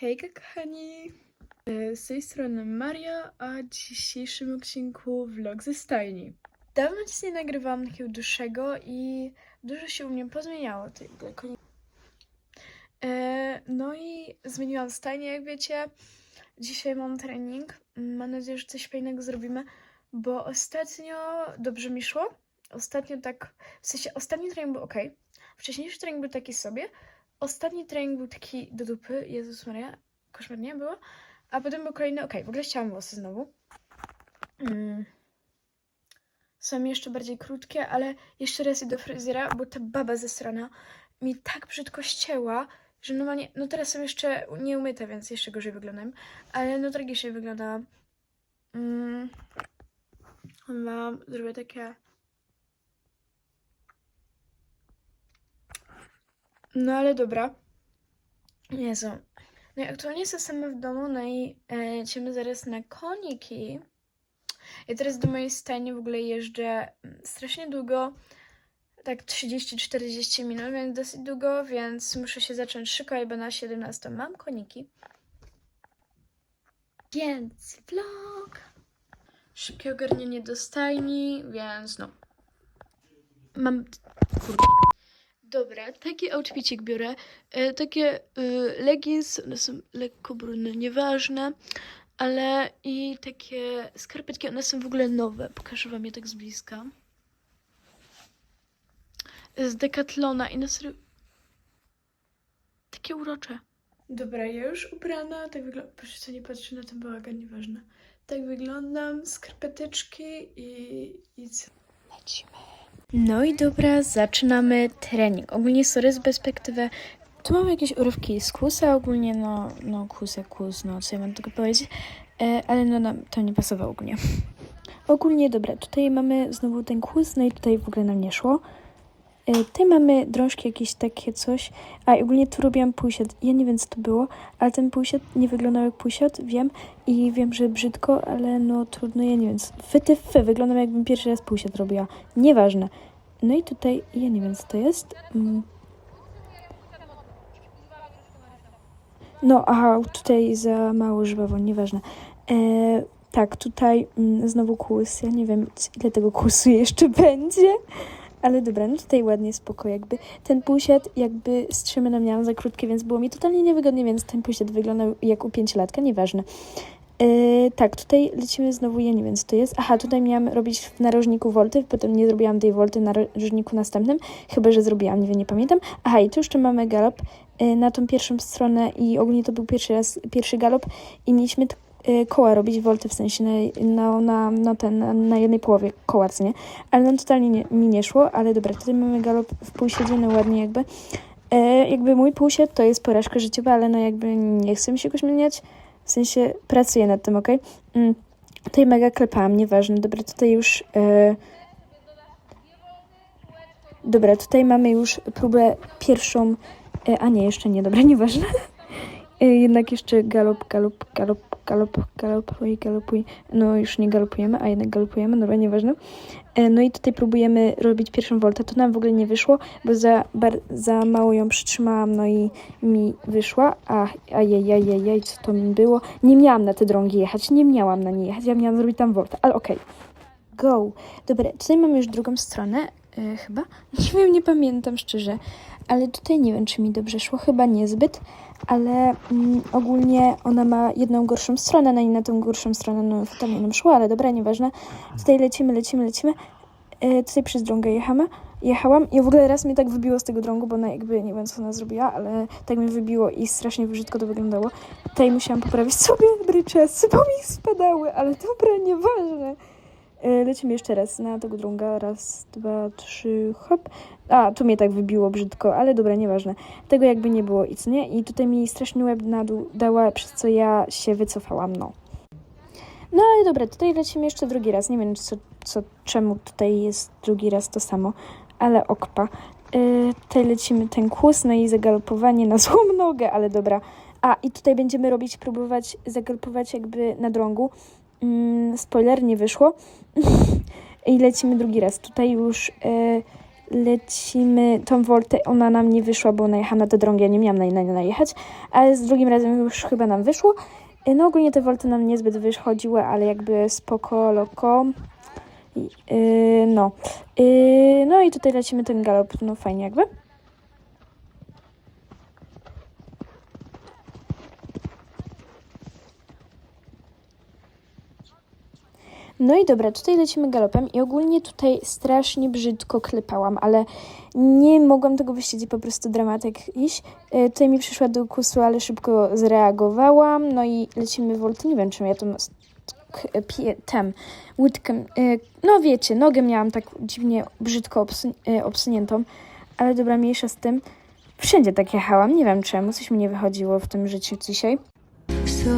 Hejka kochani! E, Z tej strony Maria, a w dzisiejszym odcinku vlog ze stajni. Dawno nic nie nagrywałam takiego dłuższego i dużo się u mnie pozmieniało. E, No i zmieniłam stajnię, jak wiecie. Dzisiaj mam trening. Mam nadzieję, że coś fajnego zrobimy, bo ostatnio dobrze mi szło. Ostatnio tak, w sensie ostatni trening był ok. Wcześniejszy trening był taki sobie. Ostatni trening był taki do dupy, Jezus Maria, koszmarnie było. A potem był kolejny, okej, w ogóle chciałam włosy znowu. Mm. Są jeszcze bardziej krótkie, ale jeszcze raz idę do fryzjera, bo ta baba ze strona mi tak brzydko ścięła, że normalnie, no teraz są jeszcze nieumyte, więc jeszcze gorzej wyglądają, ale no tragicznie wyglądałam. Mm. Mam, zrobię takie... No ale dobra. Jezu. No i aktualnie jestem w domu, no i e, lecimy zaraz na koniki. Ja teraz do mojej stajni w ogóle jeżdżę mm, strasznie długo, tak 30-40 minut, więc dosyć długo, więc muszę się zacząć szykować, bo na 17 mam koniki. Więc vlog. Szybkie ogarnienie do stajni, więc no. Mam... Kurde. Dobra, taki outfitik biorę. E, takie y, leggings, one są lekko brudne, nieważne, ale i takie skarpetki, one są w ogóle nowe. Pokażę wam je tak z bliska. Z Decathlona i na serio... Takie urocze. Dobra, ja już ubrana, tak wygląda... Proszę co nie patrzy na ten bałagan, nieważne. Tak wyglądam, skarpeteczki i... i co? Lecimy. No i dobra, zaczynamy trening. Ogólnie sorry z perspektywy. Tu mam jakieś urywki z kusa, ogólnie no, no kus jak kus, no co ja mam tego powiedzieć, e, ale no, no to nie pasowało ogólnie. Ogólnie dobra, tutaj mamy znowu ten kus, no i tutaj w ogóle nam nie szło. E, tutaj mamy drążki jakieś takie coś, a ogólnie tu robiłam półsiad. Ja nie wiem co to było, ale ten półsiad nie wyglądał jak półsiad, wiem i wiem, że brzydko, ale no trudno, ja nie wiem. Fyty fy, wyglądam jakbym pierwszy raz półsiad robiła. Nieważne. No i tutaj, ja nie wiem co to jest. Mm. No, aha, tutaj za mało żwawo, nieważne. E, tak, tutaj mm, znowu kłus. Ja nie wiem, ile tego kłusu jeszcze będzie. Ale dobra, no tutaj ładnie, spoko, jakby ten półsiad, jakby strzemiona miałam za krótkie, więc było mi totalnie niewygodnie, więc ten półsiad wyglądał jak u pięciolatka, nieważne. E, tak, tutaj lecimy znowu, ja nie wiem co to jest. Aha, tutaj miałam robić w narożniku wolty, potem nie zrobiłam tej wolty na narożniku następnym, chyba, że zrobiłam, nie wiem, nie pamiętam. Aha, i tu jeszcze mamy galop e, na tą pierwszą stronę i ogólnie to był pierwszy raz, pierwszy galop i mieliśmy koła robić, wolty w sensie na, na, na, ten, na, jednej połowie koła, co nie? Ale no totalnie nie, mi nie szło, ale dobra, tutaj mamy galop w półsiedzie, no ładnie jakby. E, jakby mój półsied to jest porażka życiowa, ale no jakby nie chcę mi się go zmieniać. W sensie pracuję nad tym, ok? Mm. Tutaj mega klepałam, nieważne. Dobra, tutaj już. E... Dobra, tutaj mamy już próbę pierwszą. E, a nie, jeszcze nie, dobra, nieważne. E, jednak jeszcze galop, galop, galop, galop, galopuj, galopuj. No już nie galopujemy, a jednak galopujemy, dobra, nieważne. E, no i tutaj próbujemy robić pierwszą woltę. To nam w ogóle nie wyszło, bo za, bar, za mało ją przytrzymałam, no i mi wyszła. A, ajajajajaj, co to mi było? Nie miałam na te drągi jechać, nie miałam na nie jechać, ja miałam zrobić tam woltę, ale okej. Go. Dobra, tutaj mamy już drugą stronę, e, chyba. Nie wiem, nie pamiętam szczerze, ale tutaj nie wiem, czy mi dobrze szło, chyba niezbyt, ale mm, ogólnie ona ma jedną gorszą stronę, no i na tą gorszą stronę no tam nam szło, ale dobra, nieważne. Tutaj lecimy, lecimy, lecimy. E, tutaj przez drągę jechamy. Jechałam i w ogóle raz mnie tak wybiło z tego drągu, bo ona jakby nie wiem co ona zrobiła, ale tak mnie wybiło i strasznie brzydko to wyglądało. Tutaj musiałam poprawić sobie bryczesy, bo mi spadały, ale dobra, nieważne. E, Lecimy jeszcze raz na tego drąga. Raz, dwa, trzy, hop. A, tu mnie tak wybiło brzydko, ale dobra, nieważne. Tego jakby nie było i co nie? I tutaj mi strasznie łeb dała, przez co ja się wycofałam, no. No ale dobra, tutaj lecimy jeszcze drugi raz. Nie wiem, co, co, czemu tutaj jest drugi raz to samo, ale okpa. Yy, tutaj lecimy ten kłus, no i zagalopowanie na złą nogę, ale dobra. A, i tutaj będziemy robić, próbować zagalopować jakby na drągu. Mm, spoiler, nie wyszło. I lecimy drugi raz. Tutaj już yy, lecimy tą woltę. Ona nam nie wyszła, bo najechałam na te drągi, ja nie miałam na nie najechać, ale z drugim razem już chyba nam wyszło. Y, No ogólnie te wolty nam niezbyt wychodziły, ale jakby spoko, loko. Y, no. Y, no i tutaj lecimy ten galop, no fajnie jakby. No i dobra, tutaj lecimy galopem i ogólnie tutaj strasznie brzydko klepałam, ale nie mogłam tego i po prostu dramatyk iść. E, tutaj mi przyszła do ukusu, ale szybko zreagowałam, no i lecimy wolty, nie wiem czym ja to tem, łydkiem, e, no wiecie, nogę miałam tak dziwnie brzydko obsu- e, obsuniętą, ale dobra, mniejsza z tym. Wszędzie tak jechałam, nie wiem czemu, coś mi nie wychodziło w tym życiu dzisiaj. So